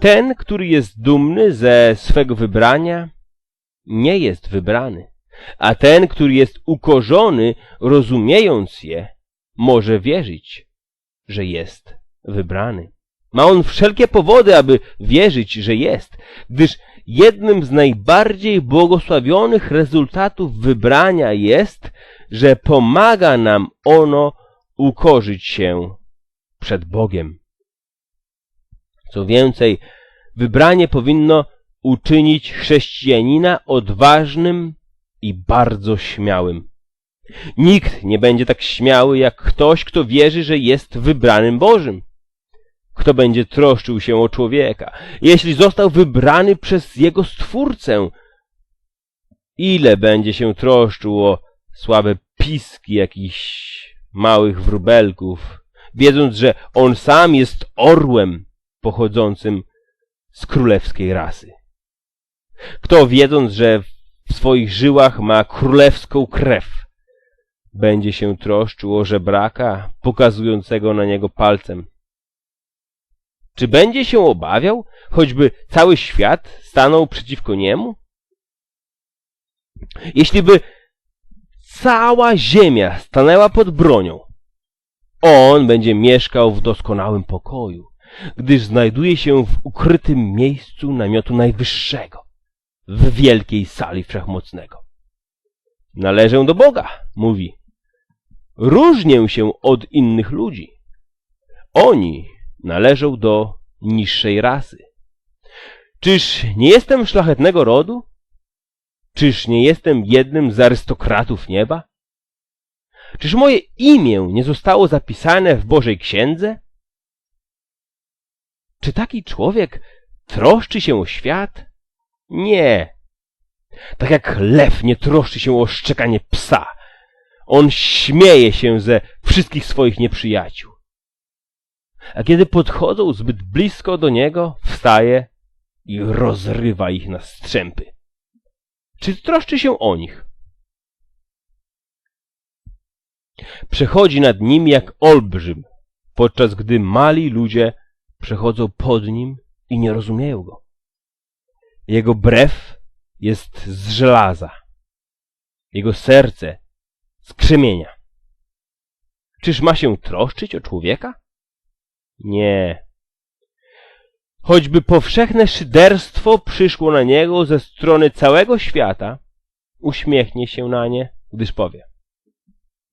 Ten, który jest dumny ze swego wybrania, nie jest wybrany, a ten, który jest ukorzony, rozumiejąc je, może wierzyć, że jest wybrany. Ma on wszelkie powody, aby wierzyć, że jest, gdyż jednym z najbardziej błogosławionych rezultatów wybrania jest, że pomaga nam ono ukorzyć się przed Bogiem. Co więcej, wybranie powinno uczynić chrześcijanina odważnym i bardzo śmiałym. Nikt nie będzie tak śmiały jak ktoś, kto wierzy, że jest wybranym Bożym. Kto będzie troszczył się o człowieka, jeśli został wybrany przez jego Stwórcę? Ile będzie się troszczył o słabe piski jakichś małych wróbelków, wiedząc, że on sam jest orłem pochodzącym z królewskiej rasy. Kto wiedząc, że w swoich żyłach ma królewską krew, będzie się troszczył o żebraka pokazującego na niego palcem. Czy będzie się obawiał, choćby cały świat stanął przeciwko niemu? Jeśliby cała ziemia stanęła pod bronią, on będzie mieszkał w doskonałym pokoju, gdyż znajduje się w ukrytym miejscu namiotu najwyższego, w wielkiej sali wszechmocnego. Należę do Boga, mówi. Różnię się od innych ludzi. Oni należą do niższej rasy. Czyż nie jestem szlachetnego rodu? Czyż nie jestem jednym z arystokratów nieba? Czyż moje imię nie zostało zapisane w Bożej Księdze? Czy taki człowiek troszczy się o świat? Nie. Tak jak lew nie troszczy się o szczekanie psa. On śmieje się ze wszystkich swoich nieprzyjaciół. A kiedy podchodzą zbyt blisko do niego, wstaje i rozrywa ich na strzępy. Czy troszczy się o nich? Przechodzi nad nimi jak olbrzym, podczas gdy mali ludzie przechodzą pod nim i nie rozumieją go. Jego brew jest z żelaza, jego serce z krzemienia. Czyż ma się troszczyć o człowieka? Nie. Choćby powszechne szyderstwo przyszło na niego ze strony całego świata, uśmiechnie się na nie, gdyż powie.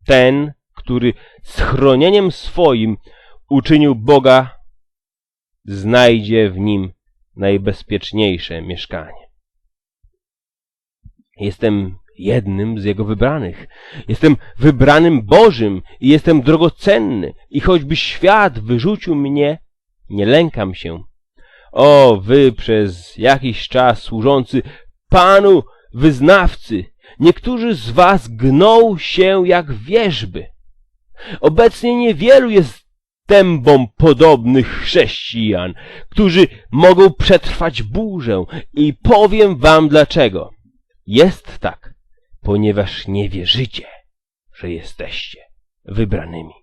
Ten, który schronieniem swoim uczynił Boga, znajdzie w nim najbezpieczniejsze mieszkanie. Jestem jednym z Jego wybranych. Jestem wybranym Bożym i jestem drogocenny i choćby świat wyrzucił mnie, nie lękam się. O, wy przez jakiś czas służący Panu wyznawcy, niektórzy z was gną się jak wierzby. Obecnie niewielu jest tębom podobnych chrześcijan, którzy mogą przetrwać burzę i powiem wam dlaczego. Jest tak, ponieważ nie wierzycie, że jesteście wybranymi.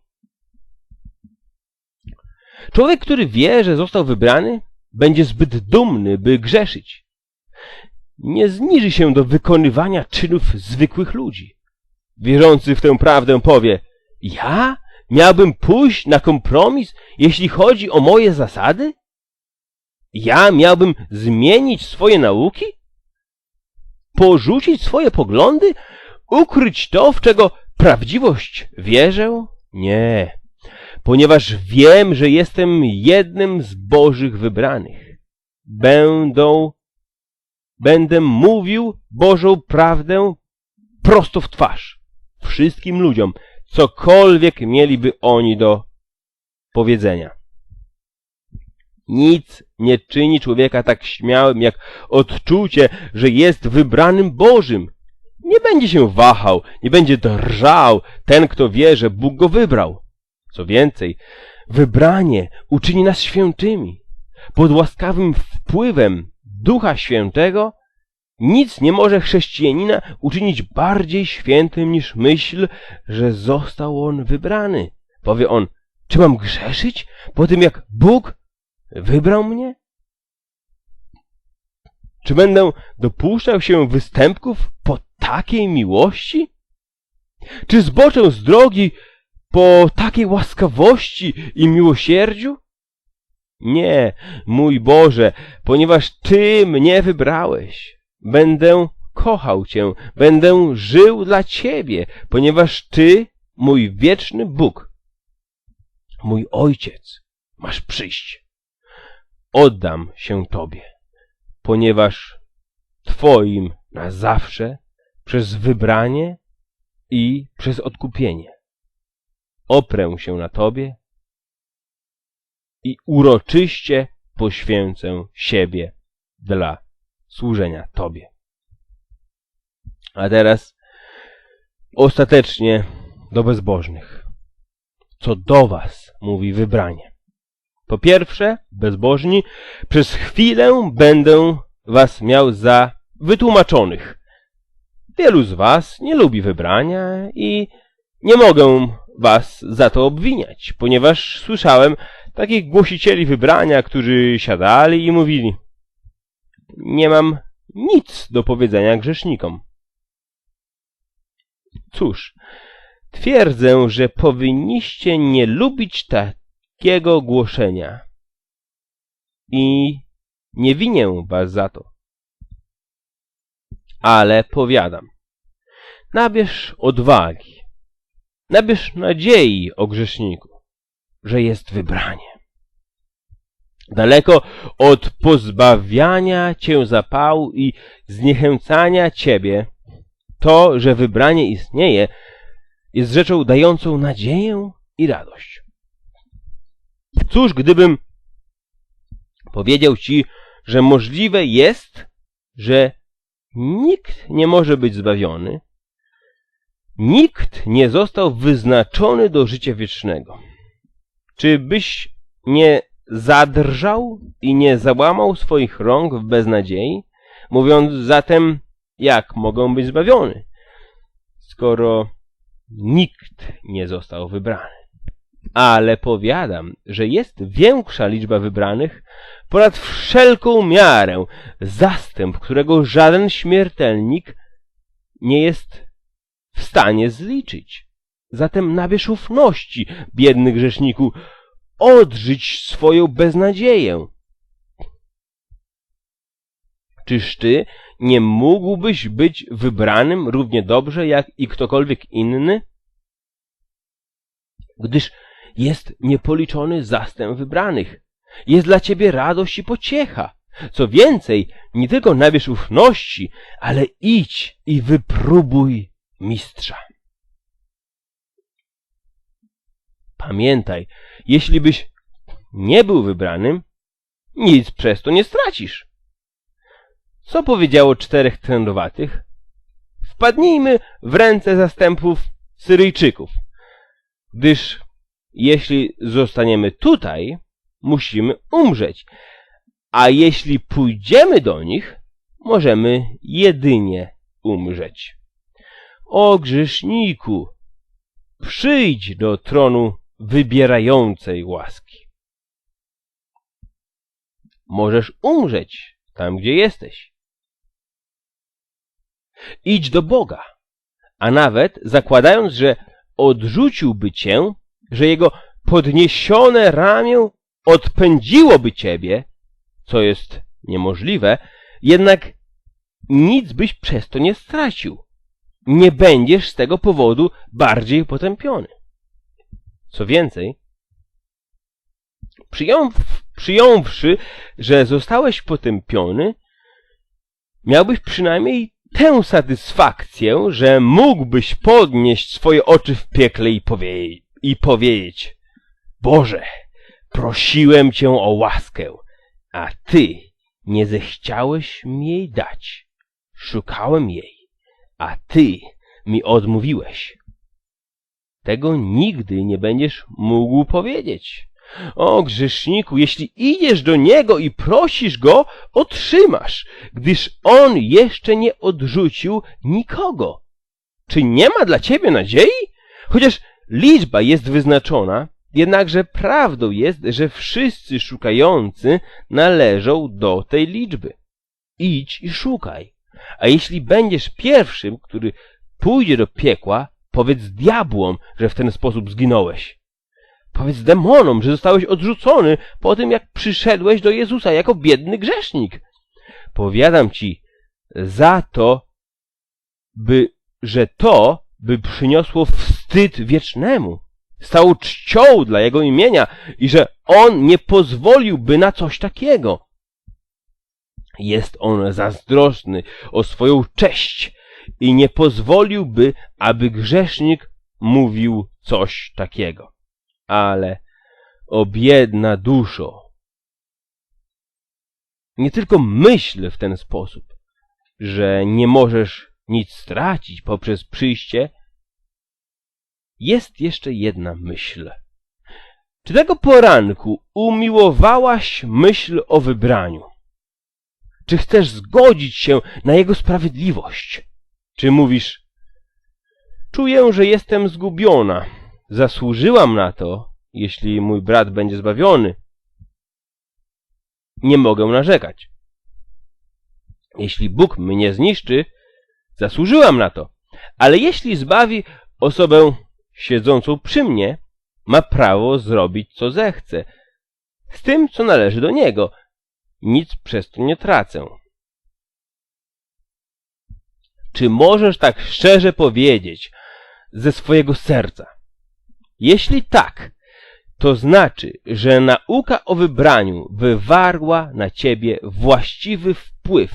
Człowiek, który wie, że został wybrany, będzie zbyt dumny, by grzeszyć. Nie zniży się do wykonywania czynów zwykłych ludzi. Wierzący w tę prawdę powie, ja miałbym pójść na kompromis, jeśli chodzi o moje zasady? Ja miałbym zmienić swoje nauki? Porzucić swoje poglądy? Ukryć to, w czego prawdziwość wierzę? Nie, ponieważ wiem, że jestem jednym z Bożych wybranych. Będą, będę mówił Bożą prawdę prosto w twarz wszystkim ludziom, cokolwiek mieliby oni do powiedzenia. Nic nie czyni człowieka tak śmiałym, jak odczucie, że jest wybranym Bożym. Nie będzie się wahał, nie będzie drżał ten, kto wie, że Bóg go wybrał. Co więcej, wybranie uczyni nas świętymi. Pod łaskawym wpływem Ducha Świętego nic nie może chrześcijanina uczynić bardziej świętym niż myśl, że został on wybrany. Powie on, czy mam grzeszyć po tym, jak Bóg wybrał mnie? Czy będę dopuszczał się występków po takiej miłości? Czy zboczę z drogi po takiej łaskawości i miłosierdziu? Nie, mój Boże, ponieważ Ty mnie wybrałeś. Będę kochał Cię, będę żył dla Ciebie, ponieważ Ty, mój wieczny Bóg, mój Ojciec, masz przyjść. Oddam się Tobie, ponieważ Twoim na zawsze, przez wybranie i przez odkupienie. Oprę się na Tobie i uroczyście poświęcę siebie dla służenia Tobie. A teraz ostatecznie do bezbożnych. Co do Was mówi wybranie. Po pierwsze, bezbożni, przez chwilę będę Was miał za wytłumaczonych. Wielu z Was nie lubi wybrania i nie mogę Was za to obwiniać, ponieważ słyszałem takich głosicieli wybrania, którzy siadali i mówili Nie mam nic do powiedzenia grzesznikom. Cóż, twierdzę, że powinniście nie lubić takiego głoszenia i nie winię was za to. Ale powiadam, nabierz odwagi, nabierz nadziei o grzeszniku, że jest wybranie. Daleko od pozbawiania cię zapału i zniechęcania ciebie, to, że wybranie istnieje, jest rzeczą dającą nadzieję i radość. Cóż, gdybym powiedział ci, że możliwe jest, że nikt nie może być zbawiony, nikt nie został wyznaczony do życia wiecznego. Czy byś nie zadrżał i nie załamał swoich rąk w beznadziei, mówiąc zatem, jak mogą być zbawiony, skoro nikt nie został wybrany. Ale powiadam, że jest większa liczba wybranych ponad wszelką miarę, zastęp, którego żaden śmiertelnik nie jest w stanie zliczyć. Zatem nabierz ufności, biedny grzeszniku, odżyć swoją beznadzieję. Czyż ty nie mógłbyś być wybranym równie dobrze jak i ktokolwiek inny? Gdyż jest niepoliczony zastęp wybranych. Jest dla ciebie radość i pociecha. Co więcej, nie tylko nabierz ufności, ale idź i wypróbuj mistrza. Pamiętaj, jeśli byś nie był wybranym, nic przez to nie stracisz. Co powiedziało czterech trędowatych? Wpadnijmy w ręce zastępów Syryjczyków, gdyż jeśli zostaniemy tutaj, musimy umrzeć, a jeśli pójdziemy do nich, możemy jedynie umrzeć. O grzeszniku, przyjdź do tronu wybierającej łaski. Możesz umrzeć tam, gdzie jesteś. Idź do Boga, a nawet zakładając, że odrzuciłby cię, że jego podniesione ramię odpędziłoby ciebie, co jest niemożliwe, jednak nic byś przez to nie stracił. Nie będziesz z tego powodu bardziej potępiony. Co więcej, przyjąwszy, że zostałeś potępiony, miałbyś przynajmniej tę satysfakcję, że mógłbyś podnieść swoje oczy w piekle i, powie i powiedzieć Boże, prosiłem Cię o łaskę, a Ty nie zechciałeś mi jej dać. Szukałem jej, a Ty mi odmówiłeś. Tego nigdy nie będziesz mógł powiedzieć. O grzeszniku, jeśli idziesz do Niego i prosisz Go, otrzymasz, gdyż On jeszcze nie odrzucił nikogo. Czy nie ma dla Ciebie nadziei? Chociaż liczba jest wyznaczona, jednakże prawdą jest, że wszyscy szukający należą do tej liczby. idź i szukaj. A jeśli będziesz pierwszym, który pójdzie do piekła, powiedz diabłom, że w ten sposób zginąłeś. Powiedz demonom, że zostałeś odrzucony po tym, jak przyszedłeś do Jezusa jako biedny grzesznik. Powiadam ci, za to, by, że to by przyniosło wstyd wiecznemu, stało czcią dla Jego imienia i że On nie pozwoliłby na coś takiego. Jest On zazdrosny o swoją cześć i nie pozwoliłby, aby grzesznik mówił coś takiego. Ale o biedna duszo, nie tylko myśl w ten sposób, że nie możesz nic stracić poprzez przyjście, jest jeszcze jedna myśl. Czy tego poranku umiłowałaś myśl o wybraniu? Czy chcesz zgodzić się na Jego sprawiedliwość? Czy mówisz, czuję, że jestem zgubiona, zasłużyłam na to, jeśli mój brat będzie zbawiony? Nie mogę narzekać. Jeśli Bóg mnie zniszczy, zasłużyłam na to. Ale jeśli zbawi osobę siedzącą przy mnie, ma prawo zrobić co zechce, z tym, co należy do niego. Nic przez to nie tracę. Czy możesz tak szczerze powiedzieć ze swojego serca? Jeśli tak, to znaczy, że nauka o wybraniu wywarła na ciebie właściwy wpływ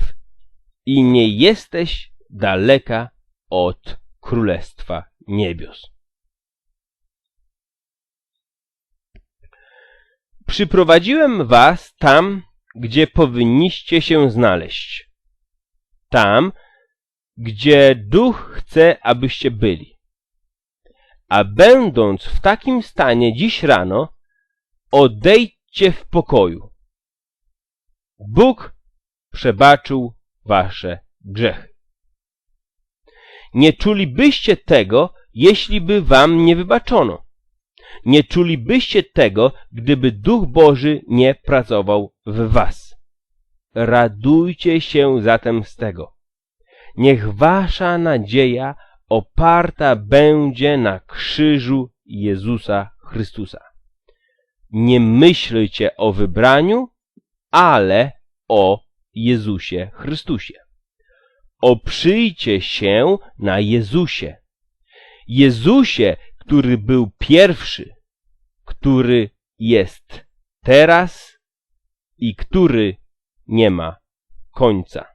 i nie jesteś daleka od Królestwa Niebios. Przyprowadziłem was tam, gdzie powinniście się znaleźć. Tam, gdzie Duch chce, abyście byli. A będąc w takim stanie dziś rano, odejdźcie w pokoju. Bóg przebaczył wasze grzechy. Nie czulibyście tego, jeśli by wam nie wybaczono. Nie czulibyście tego, gdyby Duch Boży nie pracował w was. Radujcie się zatem z tego. Niech wasza nadzieja oparta będzie na krzyżu Jezusa Chrystusa. Nie myślcie o wybraniu, ale o Jezusie Chrystusie. Oprzyjcie się na Jezusie. Jezusie, który był pierwszy, który jest teraz i który nie ma końca.